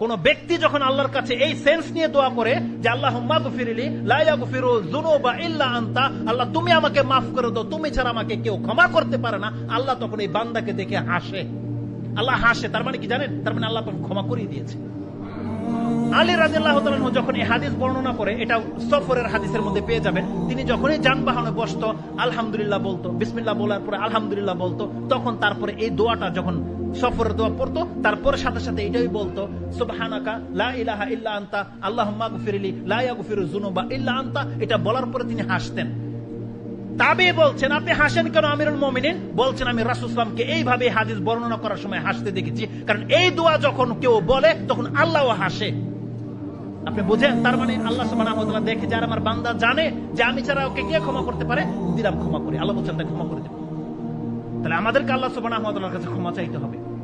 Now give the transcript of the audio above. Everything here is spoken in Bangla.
কোন ব্যক্তি যখন আল্লাহর কাছে এই সেন্স নিয়ে দোয়া করে যে আল্লাহ লাইয়া গুফিরু ইল্লা আনতা আল্লাহ, তুমি আমাকে মাফ করে দাও, তুমি ছাড়া আমাকে কেউ ক্ষমা করতে পারে না আল্লাহ তখন এই বান্দাকে দেখে হাসে। আল্লাহ হাসে, তার মানে কি জানেন? তার মানে আল্লাহ ক্ষমা করিয়ে দিয়েছে। আলী রাজিয়াল্লাহ তাআলা যখন এই হাদিস বর্ণনা করে, এটা সফরের হাদিসের মধ্যে পেয়ে যাবেন, তিনি যখনই যানবাহনে বসতো, আলহামদুলিল্লাহ বলতো, বিসমিল্লাহ বলার পরে আলহামদুলিল্লাহ বলতো, তখন তারপরে এই দোয়াটা যখন সফরের দোয়া পড়তো, তারপরে সাথে সাথে এটাই বলতো, সুবহানাকা লা ইলাহা ইল্লা আনতা, আল্লাহুম্মা গফিরলি লা ইয়াগফিরু যুনুবা ইল্লা আনতা। এটা বলার পরে তিনি হাসতেন। তাবে বলছেন, আপনি হাসেন কেন আমিরুল মমিনিন? বলছেন, আমি রাসুসলামকে এইভাবে হাদিস বর্ণনা করার সময় হাসতে দেখেছি। কারণ এই দোয়া যখন কেউ বলে, তখন আল্লাহও হাসে। আপনি বুঝেন? তার মানে আল্লাহ তাআলা দেখে যার আমার বান্দা জানে যে আমি ছাড়া ওকে কে ক্ষমা করতে পারে? দিলাম ক্ষমা করি। আল্লাহ বলছেন ক্ষমা করে দেব। তাহলে আমাদেরকে আল্লাহ সুবাহ কাছে ক্ষমা চাইতে হবে।